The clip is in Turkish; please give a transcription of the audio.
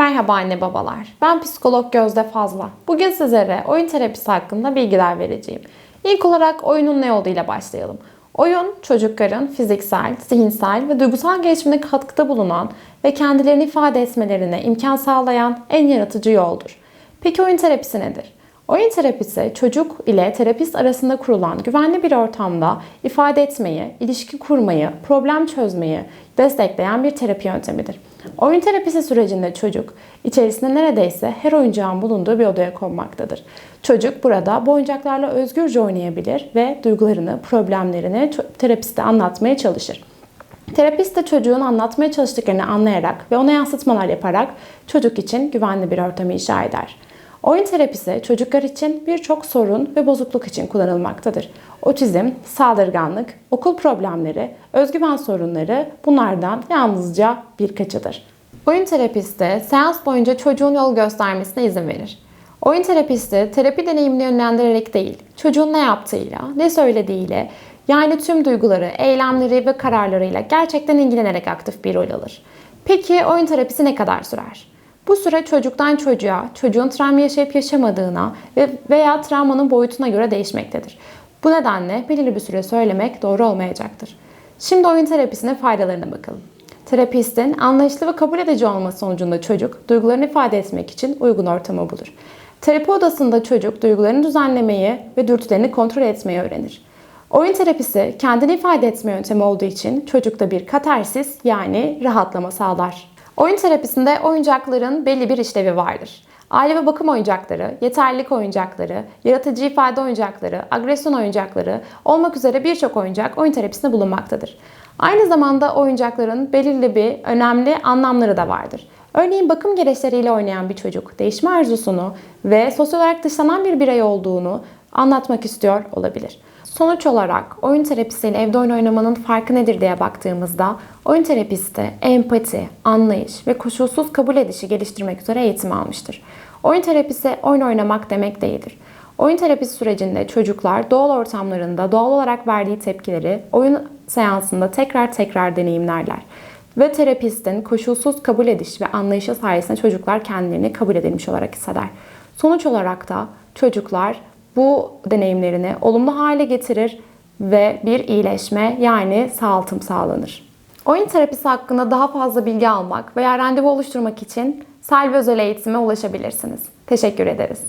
Merhaba anne babalar. Ben psikolog Gözde Fazla. Bugün sizlere oyun terapisi hakkında bilgiler vereceğim. İlk olarak oyunun ne olduğuyla başlayalım. Oyun çocukların fiziksel, zihinsel ve duygusal gelişimine katkıda bulunan ve kendilerini ifade etmelerine imkan sağlayan en yaratıcı yoldur. Peki oyun terapisi nedir? Oyun terapisi çocuk ile terapist arasında kurulan güvenli bir ortamda ifade etmeyi, ilişki kurmayı, problem çözmeyi destekleyen bir terapi yöntemidir. Oyun terapisi sürecinde çocuk içerisinde neredeyse her oyuncağın bulunduğu bir odaya konmaktadır. Çocuk burada bu oyuncaklarla özgürce oynayabilir ve duygularını, problemlerini terapiste anlatmaya çalışır. Terapist de çocuğun anlatmaya çalıştıklarını anlayarak ve ona yansıtmalar yaparak çocuk için güvenli bir ortamı inşa eder. Oyun terapisi çocuklar için birçok sorun ve bozukluk için kullanılmaktadır. Otizm, saldırganlık, okul problemleri, özgüven sorunları bunlardan yalnızca birkaçıdır. Oyun terapisti seans boyunca çocuğun yol göstermesine izin verir. Oyun terapisti terapi deneyimini yönlendirerek değil, çocuğun ne yaptığıyla, ne söylediğiyle, yani tüm duyguları, eylemleri ve kararlarıyla gerçekten ilgilenerek aktif bir rol alır. Peki oyun terapisi ne kadar sürer? Bu süre çocuktan çocuğa, çocuğun travma yaşayıp yaşamadığına ve veya travmanın boyutuna göre değişmektedir. Bu nedenle belirli bir süre söylemek doğru olmayacaktır. Şimdi oyun terapisinin faydalarına bakalım. Terapistin anlayışlı ve kabul edici olması sonucunda çocuk duygularını ifade etmek için uygun ortamı bulur. Terapi odasında çocuk duygularını düzenlemeyi ve dürtülerini kontrol etmeyi öğrenir. Oyun terapisi kendini ifade etme yöntemi olduğu için çocukta bir katarsis yani rahatlama sağlar. Oyun terapisinde oyuncakların belli bir işlevi vardır. Aile ve bakım oyuncakları, yeterlilik oyuncakları, yaratıcı ifade oyuncakları, agresyon oyuncakları olmak üzere birçok oyuncak oyun terapisinde bulunmaktadır. Aynı zamanda oyuncakların belirli bir önemli anlamları da vardır. Örneğin bakım gereçleriyle oynayan bir çocuk değişme arzusunu ve sosyal olarak dışlanan bir birey olduğunu anlatmak istiyor olabilir. Sonuç olarak oyun terapisiyle evde oyun oynamanın farkı nedir diye baktığımızda oyun terapisti empati, anlayış ve koşulsuz kabul edişi geliştirmek üzere eğitim almıştır. Oyun terapisi oyun oynamak demek değildir. Oyun terapisi sürecinde çocuklar doğal ortamlarında doğal olarak verdiği tepkileri oyun seansında tekrar tekrar deneyimlerler. Ve terapistin koşulsuz kabul ediş ve anlayışı sayesinde çocuklar kendilerini kabul edilmiş olarak hisseder. Sonuç olarak da çocuklar bu deneyimlerini olumlu hale getirir ve bir iyileşme yani sağaltım sağlanır. Oyun terapisi hakkında daha fazla bilgi almak veya randevu oluşturmak için Selvi Özel Eğitim'e ulaşabilirsiniz. Teşekkür ederiz.